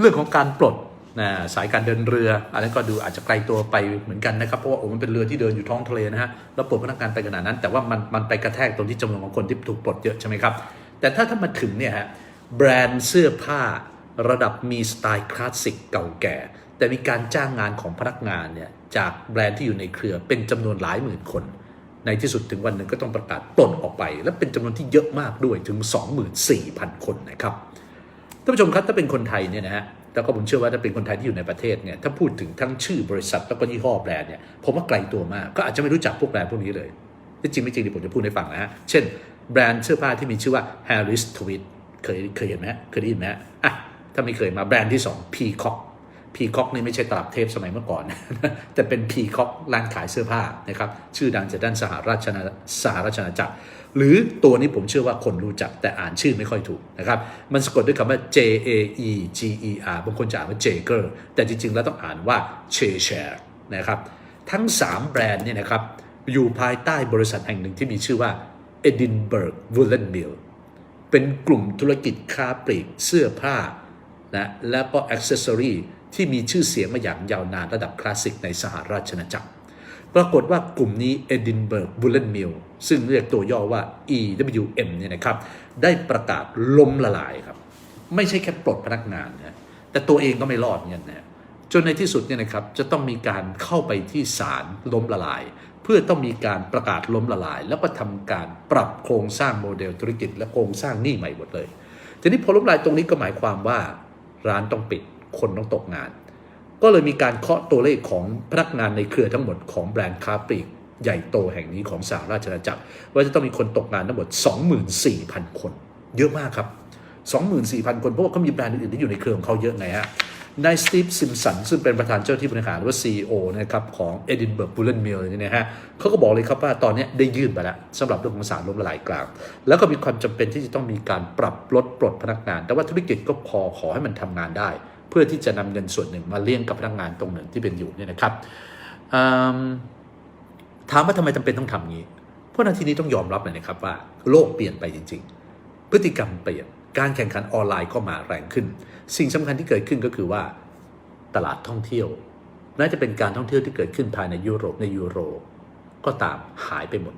เรื่องของการปลดนะสายการเดินเรืออันนั้นก็ดูอาจจะไกลตัวไปเหมือนกันนะครับเพราะว่าโอ้มันเป็นเรือที่เดินอยู่ท้องทะเลนะฮะแล้วปลดพนักงานไปขนาดนั้น แต่ว่ามันมันไปกระแทกตรงที่จำนวนของคนที่ถูกปลดเยอะใช่ไหมครับแต่ถ้าถ้ามาถึงเนี่ยฮะแบรนด์เสื้อผ้าระดับมีสไตล์คลาสสิกเก่าแก่ แต่มีการจ้างงานของพนักงานเนี่ยจากแบรนด์ที่อยู่ในเครือเป็นจำนวนหลายหมื่นคน ในที่สุดถึงวันหนึ่งก็ต้องประกาศปลดออกไป และเป็นจำนวนที่เยอะมากด้วยถึง 24,000 คนนะครับ ท่านผู้ชมครับถ้าเป็นคนไทยเนี่ยนะฮะแล้วก็ผมเชื่อว่าถ้าเป็นคนไทยที่อยู่ในประเทศเนี่ยถ้าพูดถึงทั้งชื่อบริษัทแล้วก็ยี่ห้อแบรนด์เนี่ยผมว่าไกลตัวมากก็อาจจะไม่รู้จักพวกแบรนด์พวกนี้เลยที่จริงไม่จริงเดี๋ยวผมจะพูดให้ฟังนะฮะเช่นแบรนด์เสื้อผ้าที่มีชื่อว่า Harris Tweed เคยเคยเห็นไหมเคยได้ยินไหมอะถ้าไม่เคยมาแบรนด์ที่ 2 Peacock Peacock นี่ไม่ใช่ตลับเทปสมัยเมื่อก่อน แต่เป็น Peacock ร้านขายเสื้อผ้านะครับ ชื่อดังจากด้านสหราชอาณาสหราชอาจักร หรือตัวนี้ผมเชื่อว่าคนรู้จักแต่อ่านชื่อไม่ค่อยถูกนะครับ มันสะกดด้วยคำว่า J A E G E R บางคนจะอ่านว่า Jager แต่จริงๆ แล้วต้องอ่านว่า c h e s h a r e นะครับ ทั้ง 3 แบรนด์เนี่ยนะครับ อยู่ภายใต้บริษัทแห่งหนึ่งที่มีชื่อว่า Edinburgh Woolen Mill เป็นกลุ่มธุรกิจค้าปลีกเสื้อผ้านะและก็อ c เซสซอรี ที่มีชื่อเสียงมาอย่างยาวนานระดับคลาสสิกในสหราชอาณาจักร ปรากฏว่ากลุ่มนี้ Edinburgh Woolen Mill ซึ่งเรียกตัวย่อว่า EWM เนี่ยนะครับ ได้ประกาศล้มละลายครับ ไม่ใช่แค่ปลดพนักงานนะแต่ตัวเองก็ไม่รอดเงี้ยนะจนในที่สุดเนี่ยนะครับจะต้องมีการเข้าไปที่ศาลล้มละลาย เพื่อต้องมีการประกาศล้มละลาย แล้วก็ทำการปรับโครงสร้างโมเดลธุรกิจ และโครงสร้างหนี้ใหม่หมดเลยทีนี้พอล้มละลายตรงนี้ก็หมายความว่าร้านต้องปิด คนต้องตกงาน ก็เลยมีการเคาะตัวเลขของพนักงานในเครือทั้งหมดของแบรนด์ค้าปลีกใหญ่โตแห่งนี้ของสหราชอาณาจักร ว่าจะต้องมีคนตกงานทั้งหมด 24,000 คน เยอะมากครับ 24,000 คนเพราะว่าเขามีแบรนด์อื่นๆที่อยู่ในเครือของเขาเยอะไงฮะนายสตีฟซิมสันซึ่งเป็นประธานเจ้าที่บริหารหรือว่า CEO นะครับของ Edinburgh Bullen Mill เนี่นะฮะเขาก็บอกเลยครับว่าตอนนี้ได้ยื่นไปแล้วสำหรับเรื่องของสารล้มละลายกลาง แล้วก็มีความจำเป็นที่จะต้องมีการปรับลดปลดพนักงาน แต่ว่าธุรกิจก็พอขอให้มันทำงานได้ เพื่อที่จะนำเงินส่วนหนึ่งมาเลี้ยงกับพนักงานตรงหนึ่งที่เป็นอยู่เนี่ยนะครับถามว่าทำไมจำเป็นต้องทำงี้ เพราะนาทีนี้ต้องยอมรับเลยนะครับว่าโลกเปลี่ยนไปจริง ๆ พฤติกรรมเปลี่ยนการแข่งขันออนไลน์ก็มาแรงขึ้น สิ่งสำคัญที่เกิดขึ้นก็คือว่าตลาดท่องเที่ยว น่าจะเป็นการท่องเที่ยวที่เกิดขึ้นภายในยุโรปในยูโร ก็ตามหายไปหมด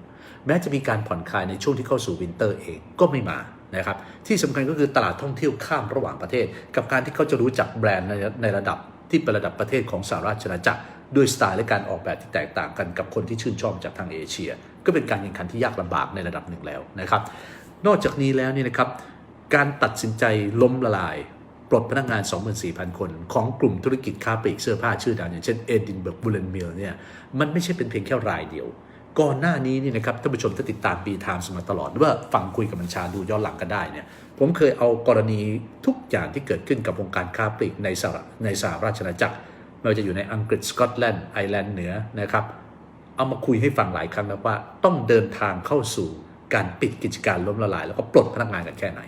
แม้จะมีการผ่อนคลายในช่วงที่เข้าสู่วินเตอร์เองก็ไม่มา นะครับที่สำคัญก็คือตลาดท่องเที่ยวข้ามระหว่างประเทศ กับการที่เขาจะรู้จักแบรนด์ในในระดับที่เป็นระดับประเทศของสหราชอาณาจักรด้วยสไตล์และการออกแบบที่แตกต่างกันกับคนที่ชื่นชอบจากทางเอเชีย ก็เป็นการแข่งขันที่ยากลำบากในระดับหนึ่งแล้วนะครับ นอกจากนี้แล้วเนี่ยนะครับการตัดสินใจล้มละลาย ปลดพนักงาน 24,000 คน ของกลุ่มธุรกิจค้าปลีกเสื้อผ้าชื่อดังอย่างเช่น Edinburgh Bullen Mill เนี่ยมันไม่ใช่เป็นเพียงแค่รายเดียว ก่อนหน้านี้นี่นะครับท่านผู้ชมถ้าติดตามปีไทม์สมาตลอดหรือว่าฟังคุยกับบัญชาดูย้อนหลังกันได้เนี่ยผมเคยเอากรณีทุกอย่างที่เกิดขึ้นกับวงการค้าปลีกในสหในสหราชอาณาจักรไม่ว่าจะอยู่ในอังกฤษสกอตแลนด์ไอร์แลนด์เหนือนะครับเอามาคุยให้ฟังหลายครั้งแล้วว่าต้องเดินทางเข้าสู่การปิดกิจการล้มละลาย แล้วก็ปลดพนักงานกันแค่ไหน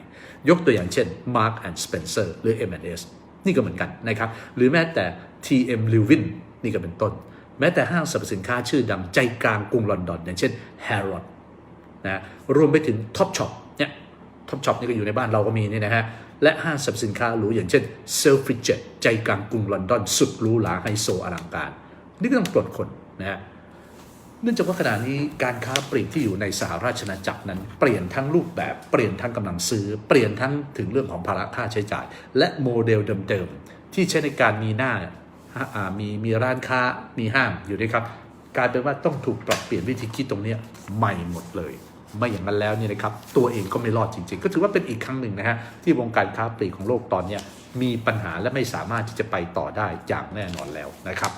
ยกตัวอย่างเช่น Mark and Spencer หรือ M&S นี่ก็เหมือนกันนะครับหรือแม้แต่ TM Lewin นี่ก็เป็นต้น แม้แต่ห้างสรรพสินค้าชื่อดังใจกลางกรุงลอนดอนอย่างเช่น Harrods นะรวมไปถึง Topshop เนี่ย Topshop นี่ก็อยู่ในบ้านเราก็มีนี่นะฮะ และห้างสรรพสินค้าหรูอย่างเช่น Selfridges ใจกลางกรุงลอนดอน สุดหรูหราไฮโซอลังการ นี่ก็ต้องปลดคนนะฮะเนื่องจากว่าขณะนี้การค้าปลีกที่อยู่ในสหราชอาณาจักรนั้นเปลี่ยนทั้งรูปแบบเปลี่ยนทั้งกำลังซื้อ เปลี่ยนทั้งถึงเรื่องของภาระค่าใช้จ่าย และโมเดลเดิมๆที่ใช้ในการมีหน้า มีมีร้านค้ามีห้างอยู่ด้วยครับกลายเป็นว่าต้องถูกปรับเปลี่ยนวิธีคิดตรงนี้ใหม่หมดเลย ไม่อย่างนั้นแล้วเนี่ยนะครับตัวเองก็ไม่รอดจริง ๆ ก็ถือว่าเป็นอีกครั้งหนึ่งนะฮะที่วงการค้าปลีกของโลกตอนนี้มีปัญหาและไม่สามารถที่จะไปต่อได้อย่างแน่นอนแล้วนะครับ